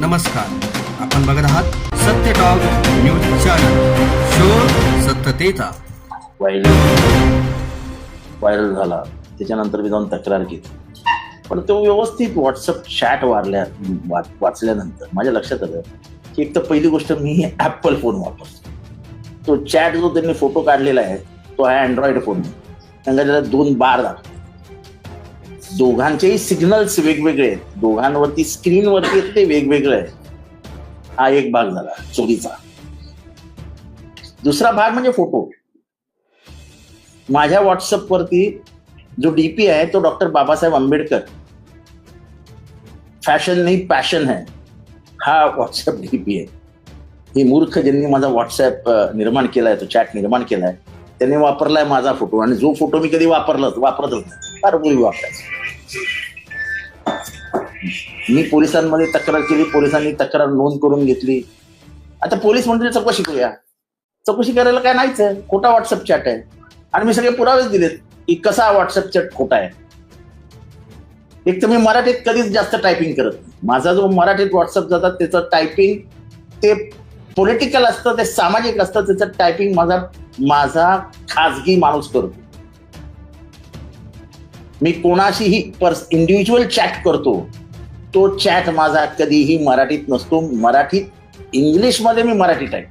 नमस्कार. आपण बघत आहात सत्य टॉक न्यूज चॅनल शोध सत्यतेचा. व्हायरल व्हायरल झाला. त्याच्यानंतर मी जाऊन तक्रार केली. पण तो व्यवस्थित व्हॉट्सअप चॅट वारल्या वाचल्यानंतर माझ्या लक्षात आलं की एक तर पहिली गोष्ट मी ऍपल फोन वापरतो. तो चॅट जो त्यांनी फोटो काढलेला आहे तो आहे अँड्रॉइड फोन त्यांना त्याला दोन बार दाखवतो. दोघांचेही सिग्नल्स वेगवेगळे आहेत. दोघांवरती स्क्रीनवरती आहेत ते वेगवेगळे आहेत. हा एक भाग झाला चोरीचा दुसरा भाग म्हणजे फोटो माझ्या व्हॉट्सअप वरती जो डीपी आहे तो डॉक्टर बाबासाहेब आंबेडकर. फॅशन नाही पॅशन है हा व्हॉट्सअप डीपी आहे. ही मूर्ख ज्यांनी माझा व्हॉट्सअप निर्माण केलाय तो चॅट निर्माण केलाय त्यांनी वापरलाय माझा फोटो आणि जो फोटो मी कधी वापरला वापरतच नाही. फार पूर्वी वापरायचा मी पोलिसांमध्ये तक्रार केली पोलिसांनी तक्रार नोंद करून घेतली. आता पोलीस म्हणजे चौकशी करूया. चौकशी करायला काय नाहीच आहे. खोटा व्हॉट्सअप चॅट आहे. आणि मी सगळे पुरावेच दिलेत की कसा व्हॉट्सअप चॅट खोटा आहे. एक तर मी मराठीत कधीच जास्त टायपिंग करत नाही. माझा जो मराठीत व्हॉट्सअप जातात त्याचं टायपिंग ते पॉलिटिकल असतं ते सामाजिक असतं त्याचं टायपिंग माझा माझा खाजगी माणूस करतो. मी कोणाशीही पर्स इंडिव्हिज्युअल चॅट करतो तो चॅट माझा कधीही मराठीत नसतो. मराठीत इंग्लिशमध्ये मी मराठी टाईप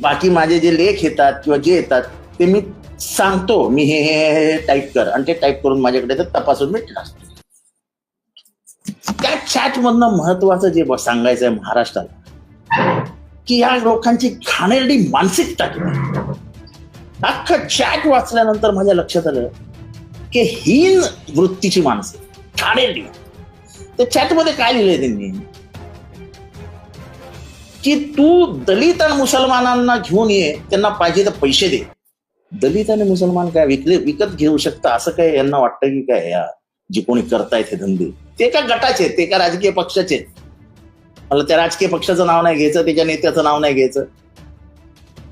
बाकी माझे जे लेख येतात किंवा जे येतात ते मी सांगतो. मी हे हे टाईप कर. आणि ते टाईप करून माझ्याकडे तर तपासून मी टाकतो. त्या चॅट मधनं महत्वाचं जे सांगायचं आहे महाराष्ट्राला की या लोकांची घाणेरडी मानसिकता किंवा अख्खं चॅट वाचल्यानंतर माझ्या लक्षात आलं की हीन वृत्तीची माणसं घाणेरडी त्या चॅटमध्ये काय लिहिलंय त्यांनी? की तू दलित आणि मुसलमानांना घेऊन ये त्यांना पाहिजे तर पैसे दे. दलित आणि मुसलमान काय विकले विकत घेऊ शकता असं काय यांना वाटतं की काय या जे कोणी करतायत हे धंदे. ते का गटाचे आहेत, ते का राजकीय पक्षाचे आहेत. मला त्या राजकीय पक्षाचं नाव नाही घ्यायचं त्याच्या नेत्याचं नाव नाही घ्यायचं.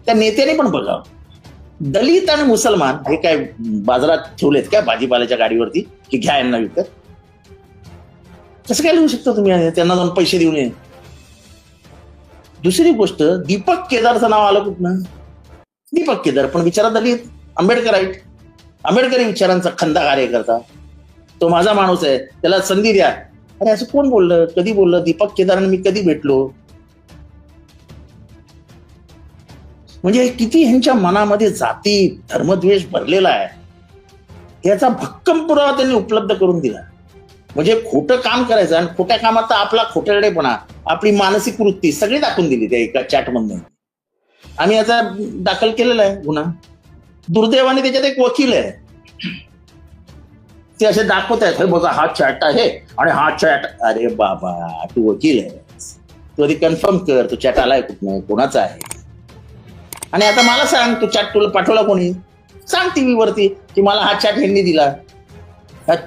त्या नेत्याने पण बघावं. दलित आणि मुसलमान हे काय बाजारात ठेवलेत काय भाजीपाल्याच्या गाडीवरती? की घ्या यांना विकत? कसं काय लिहू शकता तुम्ही? त्यांना जाऊन पैसे देऊन ये. दुसरी गोष्ट दीपक केदारचं नाव आलं कुठनं? दीपक केदार पण विचारा दलित. आंबेडकर आहेत. आंबेडकरी विचारांचा खंदा कार्यकर्ता. तो माझा माणूस आहे. त्याला संधी द्या. अरे असं कोण बोललं? कधी बोललं? दीपक केदार मी कधी भेटलो? म्हणजे किती ह्यांच्या मनामध्ये जाती धर्मद्वेष भरलेला आहे याचा भक्कम पुरावा त्यांनी उपलब्ध करून दिला. म्हणजे खोटं काम करायचं आणि खोट्या कामात तर आपला खोटरडेपणा आपली मानसिक वृत्ती सगळी दाखवून दिली त्या एका चॅटमधून. आम्ही याचा दाखल केलेला आहे गुन्हा. दुर्दैवाने त्याच्यात एक वकील आहे. ते असे दाखवत आहेत बघा हा चॅट आहे आणि हा चॅट अरे बाबा तू वकील आहे तू आधी कन्फर्म कर तो चॅट आलाय कुठनं कोणाचा आहे? आणि आता मला सांग तू चॅट तुला पाठवला कोणी? सांग टीव्ही वरती की मला हा चॅट ह्यांनी दिला.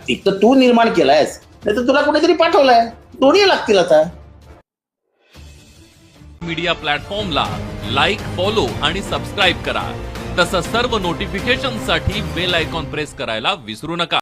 एक तर तू निर्माण केलायस. नाही तर तुला कुणीतरी पाठवलाय. दोन्ही लागतील आता. मीडिया प्लॅटफॉर्मला लाईक फॉलो आणि सबस्क्राईब करा. तसंच सर्व नोटिफिकेशनसाठी बेल आयकॉन प्रेस करायला विसरू नका.